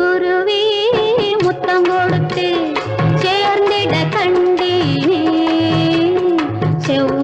குருவி முத்தம் கொடுத்தே